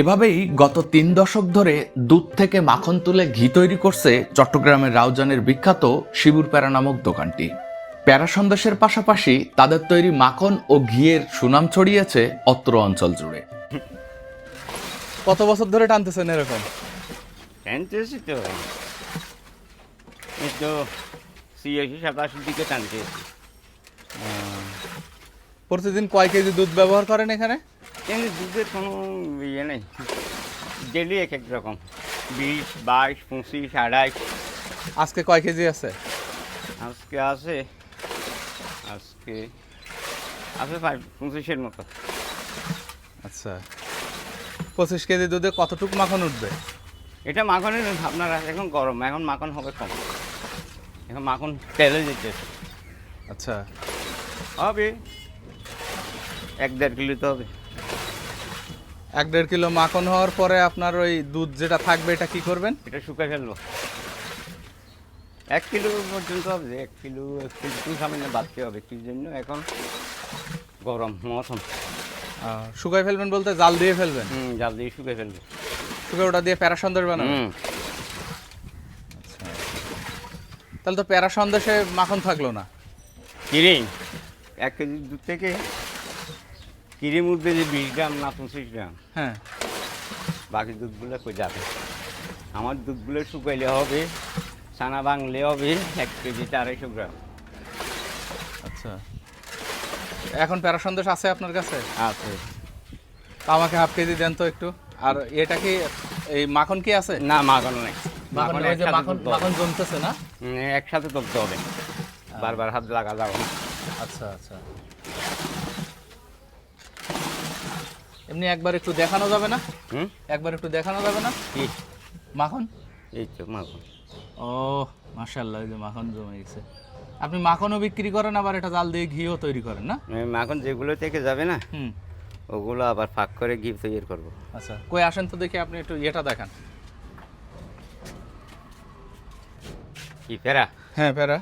এভাবেই গত তিন দশক ধরে দুধ থেকে মাখন তুলে ঘি তৈরি করছে চট্টগ্রামের রাউজানের বিখ্যাত শিবুর প্যারা নামক দোকানটি। প্যারা সন্দেশের পাশাপাশি তাদের তৈরি মাখন ও ঘিয়ের সুনাম ছড়িয়েছে অত্র অঞ্চল জুড়ে। কত বছর ধরে টানতেছেন এরকম? টানতেছি তো। এই তো ছিয়াশি সাতাশির দিকে টানতেছি। প্রতিদিন কয় কেজি দুধ ব্যবহার করেন এখানে? কিন্তু দুধের কোনো ইয়ে নেই। ডেলি এক এক রকম। বিশ বাইশ পঁচিশ আড়াইশ। আজকে কয় কেজি আছে? আজকে আছে আজকে আছে প্রায় পঁচিশের মতো। আচ্ছা। পঁচিশ কেজি দুধে কতটুকু মাখন উঠবে? এটা মাখনের আপনার এখন গরম এখন মাখন হবে কম। এখন মাখন তেলে যেতেছে। আচ্ছা। হবে। এক দেড় কিলো তো হবে। এক দেড় কিলো মাখন হওয়ার পরে আপনার ওই দুধ যেটা থাকবে এটা কি করবেন? এটা শুকায় ফেলব। এক কিলো পর্যন্ত হবে এক কিলো এক কিলো একটু সামান্য বাড়তে হবে কি জন্য? এখন গরম মৌসুম। শুকাই ফেলবেন বলতে জাল দিয়ে ফেলবেন? হুম জাল দিয়ে শুকায় ফেলবে। শুকে ওটা দিয়ে প্যারা সন্দেশ বানাবেন? হুম। তাহলে তো প্যারা সন্দেশে মাখন থাকল না। কিরিম এক কেজি দুধ থেকে কিরিম উঠবে যে বিশ গ্রাম না পঁচিশ গ্রাম? হ্যাঁ। বাকি দুধগুলো কই যাবে? আমার দুধগুলো শুকাইলে হবে ছানা ভাঙলে হবে এক কেজিতে আড়াইশো গ্রাম। আচ্ছা। এখন প্যারা সন্দেশ আছে আপনার কাছে? আছে। তা আমাকে হাফ কেজি দেন তো একটু। আর এটা কি এই মাখন কি আছে? না মাখন নেই। মাখন মাখন মাখন জমতেছে না? একসাথে তুলতে হবে। বারবার হাত লাগা যাবে আচ্ছা আচ্ছা। এমনি একবার একটু দেখানো যাবে না? হুম? একবার একটু দেখানো যাবে না? কি? মাখন? এই তো মাখন। ও মাশাআল্লাহ এই যে মাখন জমে গেছে। আপনি মাখনও বিক্রি করেন আবার এটা জাল দিয়ে ঘিও তৈরি করেন না? মাখন যেগুলো থেকে যাবে না হুম। ওগুলো আবার ফাঁক করে ঘি তৈরি করব। আচ্ছা কই আসেন তো দেখি আপনি একটু এটা দেখান। কি ফেরা হ্যাঁ প্যারা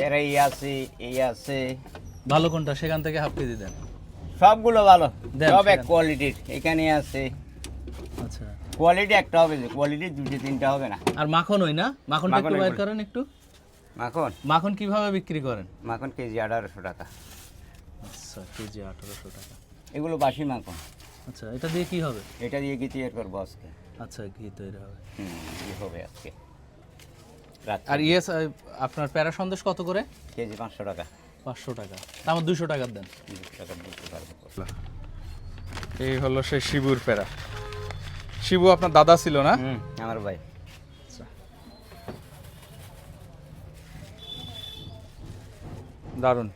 ফেরা এই আছে এই আছে। ভালো কোনটা? সেখান থেকে হাফ কেজি দেন। সবগুলো ভালো। সব এক কোয়ালিটির এখানে আছে। আচ্ছা। কোয়ালিটি একটা হবে যে কোয়ালিটি দুটো তিনটা হবে না। আর মাখন ওই না? মাখনটা একটু মাখন বাইর করেন একটু। মাখন? মাখন কীভাবে বিক্রি করেন? মাখন কেজি আঠারোশো টাকা। আচ্ছা কেজি আঠারোশো টাকা। এগুলো বাসি মাখন। আচ্ছা এটা দিয়ে কি হবে? এটা দিয়ে কি তৈরি করব আজকে। আচ্ছা ঘি তৈরি হবে। হুম হবে আজকে। আর ইয়েস আপনার প্যারা সন্দেশ কত করে? কেজি পাঁচশো টাকা। পাঁচশো টাকা। আমার দুশো টাকার দেন। এই হলো সেই শিবুর প্যারা। শিবু আপনার দাদা ছিল না? আমার ভাই। দারুণ।